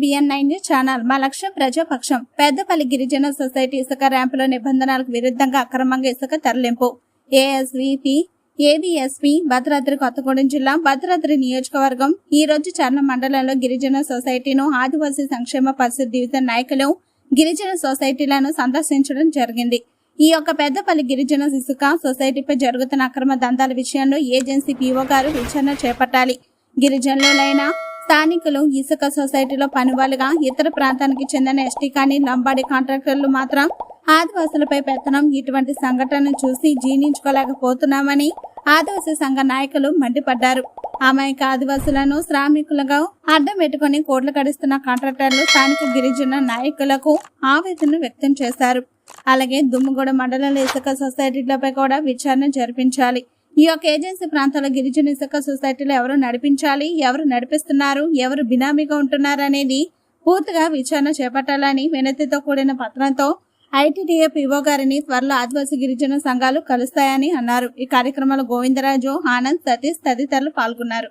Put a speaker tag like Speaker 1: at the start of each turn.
Speaker 1: B N nine news channel. మా లక్ష్యం ప్రజాపక్షం. పెద్దపల్లి గిరిజన సొసైటీ ఇసుక ర్యాంపుల నిబంధనలకు విరుద్ధంగా అక్రమంగా ఇసుక తరలింపు. ఏఎస్విపి ఏబిఎస్పి భద్రాద్రి కొత్తగూడెం జిల్లా భద్రాద్రి నియోజకవర్గం. ఈ రోజు చర్ల మండలంలో గిరిజన సొసైటీను ఆదివాసీ సంక్షేమ పరిషత్ డివిజన్ నాయకులు గిరిజన సొసైటీలను సందర్శించడం జరిగింది. ఈ యొక్క పెద్దపల్లి గిరిజన ఇసుక సొసైటీపై జరుగుతున్న అక్రమ దందాల విషయంలో ఏజెన్సీ పీఓ గారు విచారణ చేపట్టాలి. గిరిజనులైన స్థానికులు ఇసుక సొసైటీలో పనివాళ్ళుగా ఇతర ప్రాంతానికి చెందిన ఎస్టీ కానీ లంబాడి కాంట్రాక్టర్లు మాత్రం ఆదివాసులపై పెత్తనం. ఇటువంటి సంఘటనను చూసి జీర్ణించుకోలేకపోతున్నామని ఆదివాసీ సంఘ నాయకులు మండిపడ్డారు. అమాయక ఆదివాసులను శ్రామికులుగా అడ్డం పెట్టుకుని కోట్లు గడిస్తున్న కాంట్రాక్టర్లు స్థానిక గిరిజన నాయకులకు ఆవేదన వ్యక్తం చేశారు. అలాగే దుమ్ముగూడ మండలంలో ఇసుక సొసైటీలపై కూడా విచారణ జరిపించాలి. ఈ యొక్క ఏజెన్సీ ప్రాంతాల గిరిజన ఇసుక సొసైటీలో ఎవరు నడిపించాలి ఎవరు నడిపిస్తున్నారు ఎవరు బినామీగా ఉంటున్నారు అనేది పూర్తిగా విచారణ చేపట్టాలని వినతితో కూడిన పత్రంతో ఐటీడీఏ పిఓ గారిని త్వరలో ఆదివాసీ గిరిజన సంఘాలు కలుస్తాయని అన్నారు. ఈ కార్యక్రమంలో గోవిందరాజు ఆనంద్ సతీష్ తదితరులు పాల్గొన్నారు.